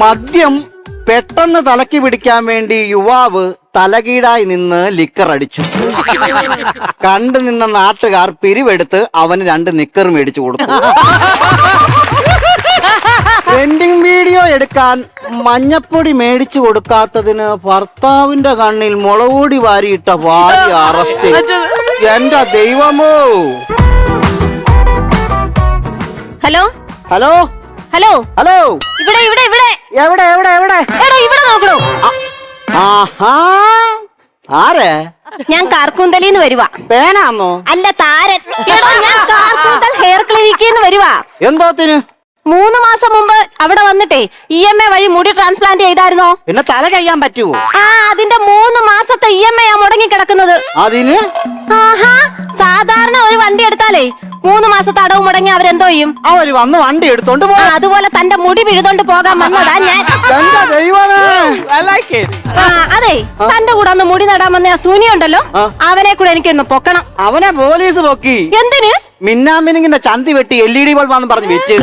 മദ്യം പെട്ടെന്ന് തലക്ക് പിടിക്കാൻ വേണ്ടി യുവാവ് തലകീടായി നിന്ന് ലിക്കർ അടിച്ചു. കണ്ടു നിന്ന നാട്ടുകാർ പിരിവെടുത്ത് അവന് രണ്ട് നിക്കർ മേടിച്ചു കൊടുത്തു. ട്രെൻഡിങ് വീഡിയോ എടുക്കാൻ മഞ്ഞപ്പൊടി മേടിച്ചു കൊടുക്കാത്തതിന് ഭർത്താവിന്റെ കണ്ണിൽ മുളകൂടി വാരിയിട്ട വാരി അറസ്റ്റ് എന്റെ ദൈവമോ. Hello hello hello? ഹലോ? ഇവിടെ ഇവിടെ ഇവിടെ. എവിടെ എവിടെ എവിടെ? എടാ ഇവിടെ നോക്കണോ? ആഹാ. ആരെ? ഞാൻ കാർക്കൂന്തലിന്ന് വരുവാ. പേനാന്നോ? അല്ല താരൻ. എടാ ഞാൻ കാർക്കൂന്തൽ ഹെയർ ക്ലിനിക്കിൽ നിന്ന് വരുവാ എന്തോത്തിന് മൂന്ന് മാസം മുമ്പ് അവിടെ വന്നിട്ടേ ഇ എം എ വഴി മുടി ട്രാൻസ്പ്ലാന്റ് ചെയ്തായിരുന്നോ? പിന്നെ തല കഴിയാൻ പറ്റുമോ ആ അതിന്റെ മൂന്ന് മാസത്തെ ഇ എം എ കിടക്കുന്നത് അതിന്? ആഹാ സാധാരണ ഒരു വണ്ടി എടുത്താലേ മൂന്ന് മാസം അടവ് മുടങ്ങി അവരെന്തോ ചെയ്യും? അവർ വന്ന് വണ്ടി എടുത്തോണ്ട് ആ, പോ അതുപോലെ തന്റെ മുടി പിഴുതോണ്ട് പോകാൻ വന്നതാ ഞാൻ. ദൈവമേ. I like it. ആ അതെ തന്റെ കൂടെ ഒന്ന് മുടി നടാൻ വന്ന ആ സൂനി ഉണ്ടല്ലോ അവനെ കൂടെ എനിക്കൊന്ന് പൊക്കണം. അവനെ പോലീസ് പൊക്കി. എന്തിന്? മിന്നാമിനിങ്ങിന്റെ ചന്തി വെട്ടി എൽ ഇ ഡി ബൾബാന്ന് പറഞ്ഞ് വെച്ച്.